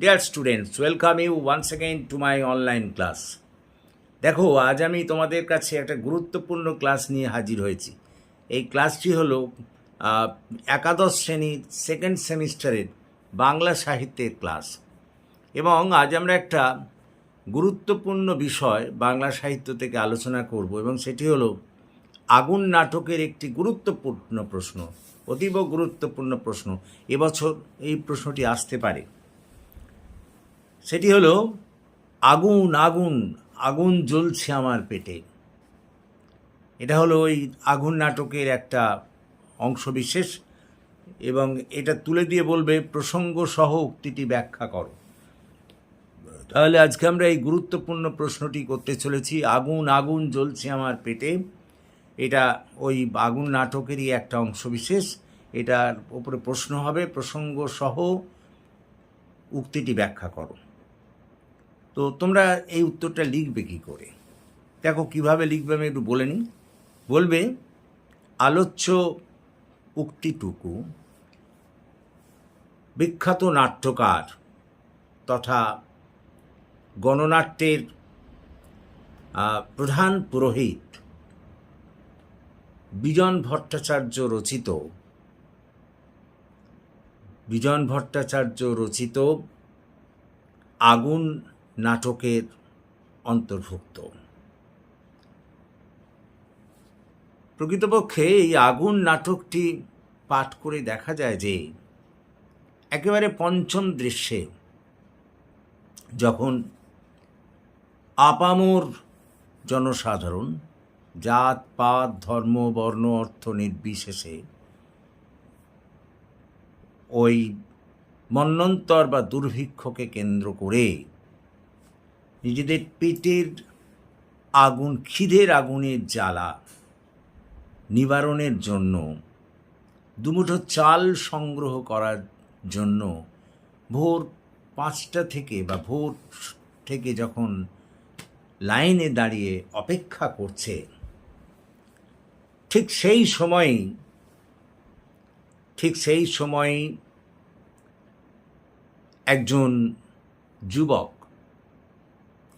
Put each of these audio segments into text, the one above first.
Dear students welcome you once again to my online class দেখো, আজ আমি তোমাদের কাছে একটা গুরুত্বপূর্ণ ক্লাস নিয়ে হাজির হয়েছি। এই ক্লাসটি হলো একাদশ শ্রেণির সেকেন্ড সেমিস্টারের বাংলা সাহিত্যের ক্লাস এবং আজ আমরা একটা গুরুত্বপূর্ণ বিষয় বাংলা সাহিত্য থেকে আলোচনা করব, এবং সেটি হলো, আগুন নাটকের একটি গুরুত্বপূর্ণ প্রশ্ন, অতীব গুরুত্বপূর্ণ প্রশ্ন। এবছর এই প্রশ্নটি আসতে পারে। সেটি হলো, আগুন আগুন আগুন জ্বলছে আমার পেটে। এটা হলো ওই আগুন নাটকের একটা অংশবিশেষ এবং এটা তুলে দিয়ে বলবে, প্রসঙ্গ সহ উক্তিটি ব্যাখ্যা করো। তাহলে আজকে আমরা এই গুরুত্বপূর্ণ প্রশ্নটি করতে চলেছি, আগুন আগুন জ্বলছে আমার পেটে। এটা ওই আগুন নাটকেরই একটা অংশবিশেষ। এটার উপরে প্রশ্ন হবে, প্রসঙ্গ সহ উক্তিটি ব্যাখ্যা করো। তো তোমরা এই উত্তরটা লিখবে কি করে? দেখো কীভাবে লিখবে, আমি একটু বলে নিই। বলবে, আলোচ্য উক্তিটুকু বিখ্যাত নাট্যকার তথা গণনাট্যের প্রধান পুরোহিত বিজন ভট্টাচার্য রচিত, বিজন ভট্টাচার্য রচিত আগুন নাটকের অন্তর্ভুক্ত। প্রকৃতপক্ষে এই আগুন নাটকটি পাঠ করে দেখা যায় যে, একেবারে পঞ্চম দৃশ্যে যখন আপামর জনসাধারণ, জাত, পাত, ধর্ম, বর্ণ, অর্থ নির্বিশেষে ওই মন্বন্তর বা দুর্ভিক্ষকে কেন্দ্র করে নিজেদের পেটের আগুন, খিদের আগুনের জ্বালা নিবারণের জন্য, দুমুঠো চাল সংগ্রহ করার জন্য ভোর পাঁচটা থেকে বা ভোর থেকে যখন লাইনে দাঁড়িয়ে অপেক্ষা করছে, ঠিক সেই সময়ই ঠিক সেই সময় একজন যুবক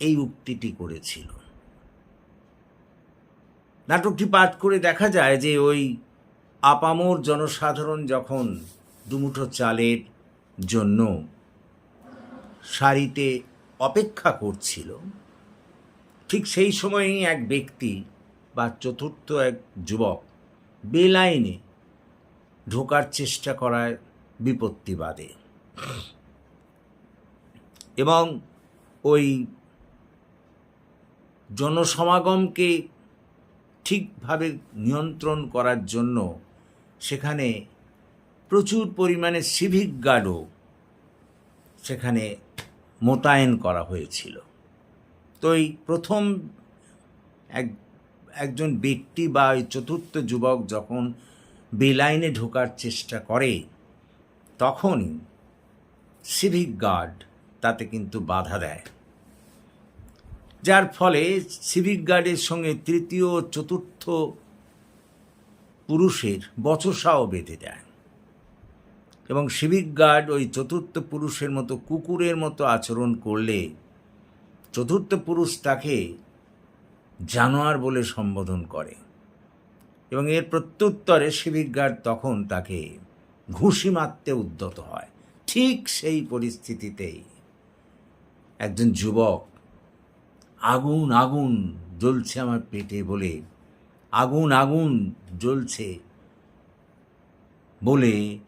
এই উক্তিটি করেছিল। নাটকটি পাঠ করে দেখা যায় যে ওই আপামর জনসাধারণ যখন দুমুঠো চালের জন্য সারিতে অপেক্ষা করছিল, ঠিক সেই সময়ই এক ব্যক্তি বা চতুর্থ এক যুবক বেলাইনে ঢোকার চেষ্টা করার বিপত্তি বাদে এবং ওই জনসমাগমকে ঠিকভাবে নিয়ন্ত্রণ করার জন্য সেখানে প্রচুর পরিমাণে সিভিক গার্ডও সেখানে মোতায়েন করা হয়েছিল। তো এই প্রথম এক, একজন ব্যক্তি বা ওই চতুর্থ যুবক যখন বেলাইনে ঢোকার চেষ্টা করে, তখনই সিভিক গার্ড তাতে কিন্তু বাধা দেয়। যার ফলে সিভিক গার্ডের সঙ্গে তৃতীয়, চতুর্থ পুরুষের বচসাও বেঁধে দেয়। এবং সিভিক গার্ড ওই চতুর্থ পুরুষের মতো কুকুরের মতো আচরণ করলে চতুর্থ পুরুষ তাকে জানোয়ার বলে সম্বোধন করে। এবং এর প্রত্যুত্তরে সিভিক গার্ড তখন তাকে ঘুষি মারতে উদ্যত হয়। ঠিক সেই পরিস্থিতিতেই একজন যুবক আগুন আগুন জ্বলছে আমার পেটে বলে, আগুন আগুন জ্বলছে বলে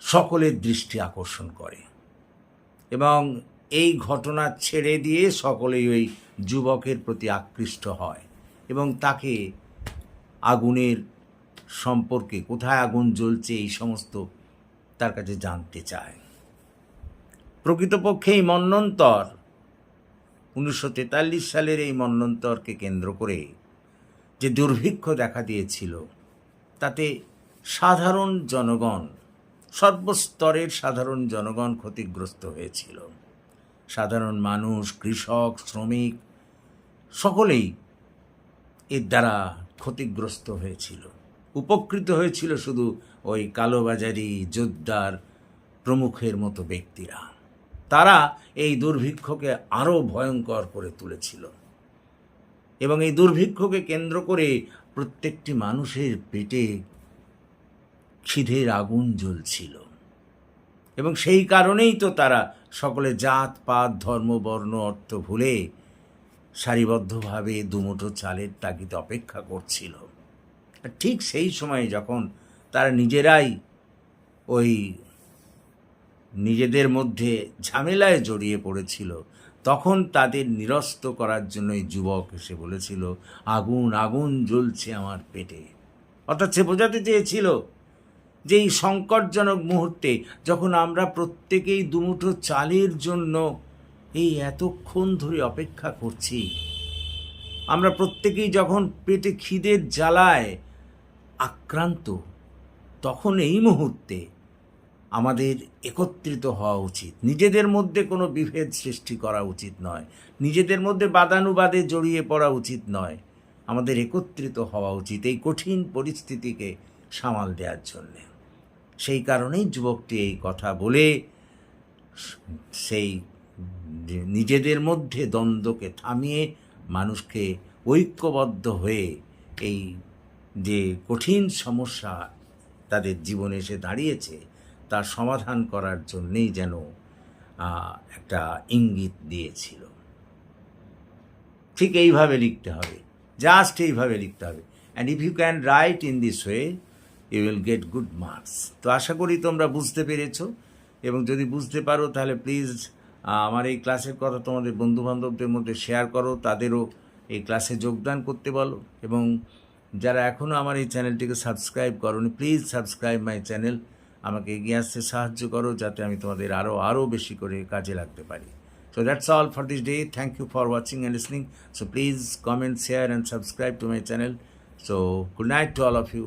সকলের দৃষ্টি আকর্ষণ করে। এবং এই ঘটনা ছেড়ে দিয়ে সকলেই ওই যুবকের প্রতি আকৃষ্ট হয় এবং তাকে আগুনের সম্পর্কে কোথায় আগুন জ্বলছে এই সমস্ত তার কাছে জানতে চায়। প্রকৃতপক্ষে এই মন্বন্তর উনিশশো তেতাল্লিশ সালের এই মন্বন্তরকে কেন্দ্র করে যে দুর্ভিক্ষ দেখা দিয়েছিল, তাতে সাধারণ জনগণ, সর্বস্তরের সাধারণ জনগণ ক্ষতিগ্রস্ত হয়েছিল। সাধারণ মানুষ, কৃষক, শ্রমিক, সকলেই এর দ্বারা ক্ষতিগ্রস্ত হয়েছিল। উপকৃত হয়েছিল শুধু ওই কালোবাজারি, জোদ্দার প্রমুখের মতো ব্যক্তিরা। তারা এই দুর্ভিক্ষকে আরও ভয়ঙ্কর করে তুলেছিল। এবং এই দুর্ভিক্ষকে কেন্দ্র করে প্রত্যেকটি মানুষের পেটে খিদের আগুন জ্বলছিল। এবং সেই কারণেই তো তারা সকলে জাত, পাত, ধর্ম, বর্ণ, অর্থ ভুলে সারিবদ্ধভাবে দুমুঠো চালের তাগিদ অপেক্ষা করছিল। ঠিক সেই সময় যখন তারা নিজেরাই ওই নিজেদের মধ্যে ঝামেলায় জড়িয়ে পড়েছিল। তখন তাদের নিরস্ত করার জন্য এই যুবক এসে বলেছিল, আগুন আগুন জ্বলছে আমার পেটে। অর্থাৎ সে বোঝাতে চেয়েছিল যে এই সংকটজনক মুহূর্তে যখন আমরা প্রত্যেকেই দুমুঠো চালের জন্য এই এতক্ষণ ধরে অপেক্ষা করছি, আমরা প্রত্যেকেই যখন পেটে খিদের জ্বালায় আক্রান্ত, তখন এই মুহূর্তে আমাদের একত্রিত হওয়া উচিত। নিজেদের মধ্যে কোনো বিভেদ সৃষ্টি করা উচিত নয়। নিজেদের মধ্যে বাদানুবাদে জড়িয়ে পড়া উচিত নয়। আমাদের একত্রিত হওয়া উচিত এই কঠিন পরিস্থিতিকে সামাল দেওয়ার জন্যে। সেই কারণেই যুবকটি এই কথা বলে, সেই নিজেদের মধ্যে দ্বন্দ্বকে থামিয়ে মানুষকে ঐক্যবদ্ধ হয়ে এই যে কঠিন সমস্যা তাদের জীবনে এসে দাঁড়িয়েছে তার সমাধান করার জন্যেই যেন একটা ইঙ্গিত দিয়েছিল। ঠিক এইভাবে লিখতে হবে। জাস্ট এইভাবে লিখতে হবে। And if you can write in this way you will get good marks তো আশা করি তোমরা বুঝতে পেরেছ। এবং যদি বুঝতে পারো, তাহলে প্লিজ আমার এই ক্লাসের কথা তোমাদের বন্ধুবান্ধবদের মধ্যে শেয়ার করো। তাদেরও এই ক্লাসে যোগদান করতে বলো। এবং যারা এখনও আমার এই চ্যানেলটিকে সাবস্ক্রাইব করোনি প্লিজ সাবস্ক্রাইব মাই চ্যানেল আমাকে এগিয়ে আসতে সাহায্য করো যাতে আমি তোমাদের আরও আরও বেশি করে কাজে লাগতে পারি। So that's all for this day thank you for watching and listening so please comment share and subscribe to my channel so good night to all of you